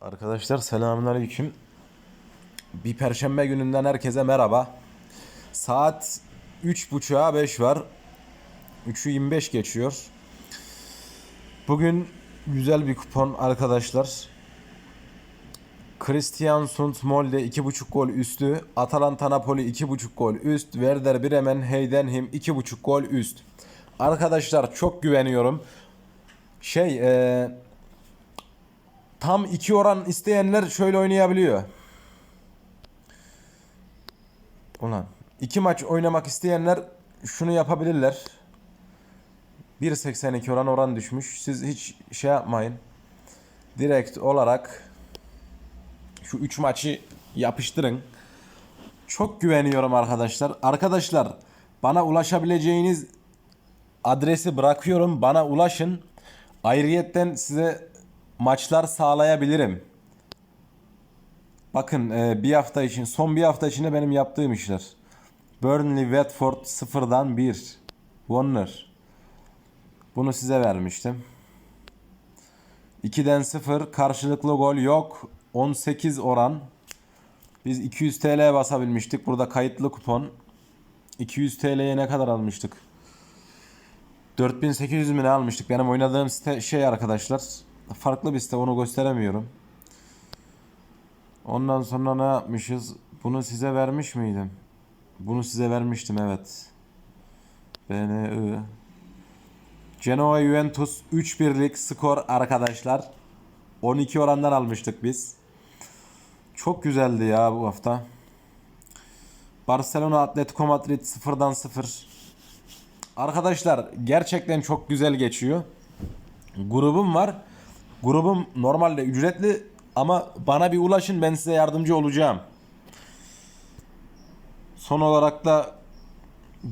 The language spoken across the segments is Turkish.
Arkadaşlar selamünaleyküm. Bir perşembe gününden herkese merhaba. Saat 3.30'a 5 var. 3'ü 25 geçiyor. Bugün güzel bir kupon arkadaşlar. Christian Sund Molde 2.5 gol üstü. Atalanta Napoli 2.5 gol üst. Werder Bremen Heidenheim 2.5 gol üst. Arkadaşlar çok güveniyorum. Şey eee tam iki oran isteyenler şöyle oynayabiliyor. Ulan iki maç oynamak isteyenler şunu yapabilirler. 1.82 oran oran düşmüş. Siz hiç şey yapmayın. Direkt olarak şu 3 maçı yapıştırın. Çok güveniyorum arkadaşlar. Arkadaşlar bana ulaşabileceğiniz adresi bırakıyorum. Bana ulaşın. Ayrıyetten size maçlar sağlayabilirim. Bakın e, bir hafta için son bir hafta içinde benim yaptığım işler. Burnley Watford 0'dan 1. Warner. Bunu size vermiştim. 2'den 0 karşılıklı gol yok. 18 oran. Biz 200 TL basabilmiştik. Burada kayıtlı kupon. 200 TL'ye ne kadar almıştık? 4800 mi ne almıştık? Benim oynadığım site şey arkadaşlar. Farklı bir site onu gösteremiyorum. Ondan sonra ne yapmışız? Bunu size vermiş miydim? Bunu size vermiştim evet. BNI. Genoa Juventus 3-1'lik skor arkadaşlar. 12 orandan almıştık biz. Çok güzeldi ya bu hafta. Barcelona Atletico Madrid 0'dan 0. Arkadaşlar gerçekten çok güzel geçiyor. Grubum var. Grubum normalde ücretli ama bana bir ulaşın ben size yardımcı olacağım. Son olarak da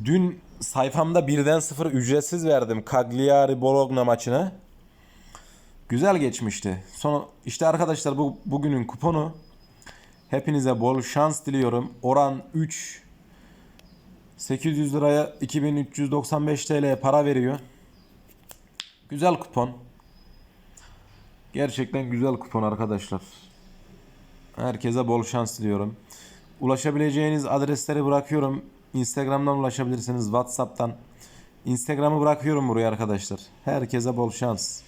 dün sayfamda birden sıfır ücretsiz verdim Cagliari Bologna maçını. Güzel geçmişti. Son işte arkadaşlar bu bugünün kuponu. Hepinize bol şans diliyorum. Oran 3 800 liraya 2395 TL'ye para veriyor. Güzel kupon. Gerçekten güzel kupon arkadaşlar. Herkese bol şans diliyorum. Ulaşabileceğiniz adresleri bırakıyorum. Instagram'dan ulaşabilirsiniz. WhatsApp'tan. Instagram'ı bırakıyorum buraya arkadaşlar. Herkese bol şans.